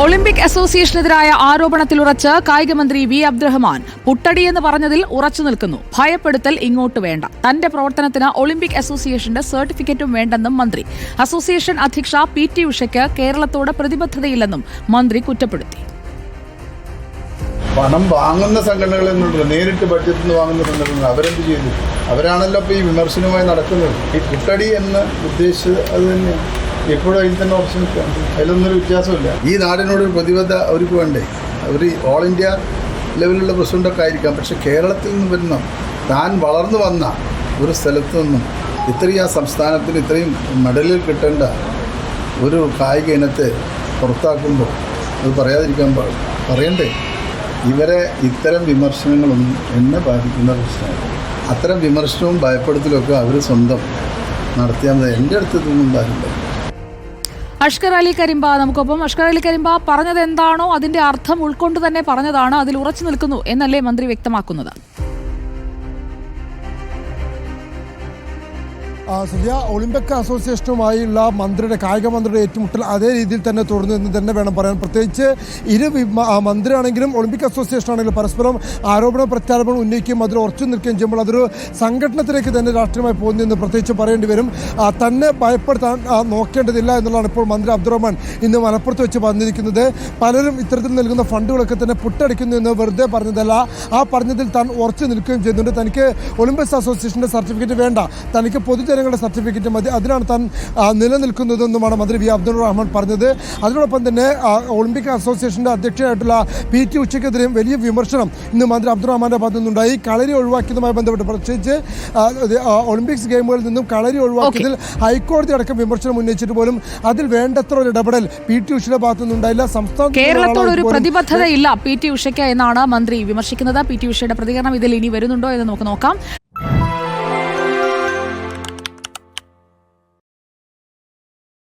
Olympic അസോസിയേഷനെതിരായ ആരോപണത്തിൽ ഉറച്ച് കായികമന്ത്രി V Abdurahman പുട്ടടിയെന്ന് പറഞ്ഞതിൽ ഉറച്ചു നിൽക്കുന്നു. ഭയപ്പെടുത്തൽ ഇങ്ങോട്ട് വേണ്ട. തന്റെ പ്രവർത്തനത്തിന് ഒളിമ്പിക് അസോസിയേഷന്റെ സർട്ടിഫിക്കറ്റും വേണ്ടെന്നും മന്ത്രി. അസോസിയേഷൻ അധ്യക്ഷ പി ടി ഉഷയ്ക്ക് കേരളത്തോട് പ്രതിബദ്ധതയില്ലെന്നും മന്ത്രി കുറ്റപ്പെടുത്തി. പണം വാങ്ങുന്ന സംഘടനകളിൽ നിന്നുണ്ടല്ലോ നേരിട്ട് ബഡ്ജറ്റിൽ നിന്ന് വാങ്ങുന്ന സംഘടനകൾ. അവരെന്ത് ചെയ്തു? അവരാണല്ലോ ഇപ്പോൾ ഈ വിമർശനവുമായി നടക്കുന്നത്. ഈ കുട്ടടി എന്ന് ഉദ്ദേശിച്ചത് അത് തന്നെയാണ്. ഈ നാടിനോട് ഒരു പ്രതിബദ്ധ അവർക്ക് വേണ്ടേ? അവർ ഓൾ ഇന്ത്യ ലെവലിലുള്ള പ്രസിഡന്റൊക്കെ ആയിരിക്കാം. പക്ഷേ കേരളത്തിൽ നിന്ന് വരുന്ന താൻ വളർന്നു വന്ന ഒരു സ്ഥലത്ത് നിന്നും ഇത്രയും ആ സംസ്ഥാനത്തിന് ഇത്രയും മെഡലിൽ കിട്ടേണ്ട ഒരു കായിക ഇനത്തെ പുറത്താക്കുമ്പോൾ അത് പറയാതിരിക്കാൻ പാടില്ല പറയണ്ടേ? ഇവരെ ഇത്തരം വിമർശനങ്ങളൊന്നും എന്നെ ബാധിക്കുന്ന പ്രശ്നമാണ്. അത്തരം വിമർശനവും ഭയപ്പെടുത്തലും ഒക്കെ അവർ സ്വന്തം നടത്തിയാൽ മതി. എന്റെ അടുത്ത് ഇതൊന്നും ഉണ്ടാകില്ല അഷ്കർ അലി കരിമ്പ നമുക്കൊപ്പം. അഷ്കർ അലി കരിമ്പ പറഞ്ഞത് എന്താണോ അതിന്റെ അർത്ഥം ഉൾക്കൊണ്ട് തന്നെ പറഞ്ഞതാണ് അതിൽ ഉറച്ചു നിൽക്കുന്നു എന്നല്ലേ മന്ത്രി വ്യക്തമാക്കുന്നത്? സദ്യ ഒളിമ്പിക് അസോസിയേഷനുമായുള്ള മന്ത്രിയുടെ കായിക മന്ത്രിയുടെ ഏറ്റുമുട്ടൽ അതേ രീതിയിൽ തന്നെ തുടർന്നു എന്ന് തന്നെ വേണം പറയാൻ. പ്രത്യേകിച്ച് ഇരു മന്ത്രിയാണെങ്കിലും ഒളിമ്പിക് അസോസിയേഷൻ ആണെങ്കിലും പരസ്പരം ആരോപണ പ്രത്യാരോപണം ഉന്നയിക്കുകയും അതിൽ ഉറച്ചു നിൽക്കുകയും ചെയ്യുമ്പോൾ അതൊരു സംഘടനത്തിലേക്ക് തന്നെ രാഷ്ട്രീയമായി പോകുന്നു എന്ന് പ്രത്യേകിച്ച് പറയേണ്ടി വരും. തന്നെ ഭയപ്പെടുത്താൻ നോക്കേണ്ടതില്ല എന്നുള്ളതാണ് ഇപ്പോൾ മന്ത്രി അബ്ദുറഹ്മാൻ ഇന്ന് മലപ്പുറത്ത് വെച്ച് പറഞ്ഞിരിക്കുന്നത്. പലരും ഇത്തരത്തിൽ നൽകുന്ന ഫണ്ടുകളൊക്കെ തന്നെ പുട്ടടിക്കുന്നു എന്ന് വെറുതെ പറഞ്ഞതല്ല. ആ പറഞ്ഞതിൽ താൻ ഉറച്ചു നിൽക്കുകയും ചെയ്യുന്നുണ്ട്. തനിക്ക് ഒളിമ്പിക്സ് അസോസിയേഷന്റെ സർട്ടിഫിക്കറ്റ് വേണ്ട. തനിക്ക് പൊതുജനങ്ങളുടെ സർട്ടിഫിക്കറ്റ് മതി. അതിനാണ് താൻ നിലനിൽക്കുന്നതെന്നുമാണ് മന്ത്രി വി. അബ്ദുൾ റഹ്മാൻ പറഞ്ഞത്. അതിനോടൊപ്പം തന്നെ ഒളിമ്പിക് അസോസിയേഷന്റെ അധ്യക്ഷനായിട്ടുള്ള പി. ടി. ഉച്ചയ്ക്കെതിരെയും വലിയ വിമർശനം ഇന്ന് മന്ത്രി അബ്ദുൾ റഹ്മാന്റെ ഭാഗത്തു നിന്നുണ്ടായി. കളരി ഒഴിവാക്കിയതുമായി ബന്ധപ്പെട്ട് പ്രത്യേകിച്ച് ഒളിമ്പിക്സ് ഗെയിമുകളിൽ നിന്നും കളരി ഒഴിവാക്കിയതിൽ ഹൈക്കോടതി അടക്കം വിമർശനം ഉന്നയിച്ചിട്ട് പോലും അതിൽ വേണ്ടത്ര ഒരു ഇടപെടൽ പി. ടി. ഉഷയുടെ ഭാഗത്തു നിന്നുണ്ടായില്ല. സംസ്ഥാന കേരളത്തോട് ഒരു പ്രതിബദ്ധതയില്ല പി. ടി. ഉഷയ്ക്ക് എന്നാണ് മന്ത്രി വിമർശിക്കുന്നത്. പി. ടി. ഉഷയുടെ പ്രതികരണം ഇതിൽ ഇനി വരുന്നുണ്ടോ എന്ന് നമുക്ക് നോക്കാം.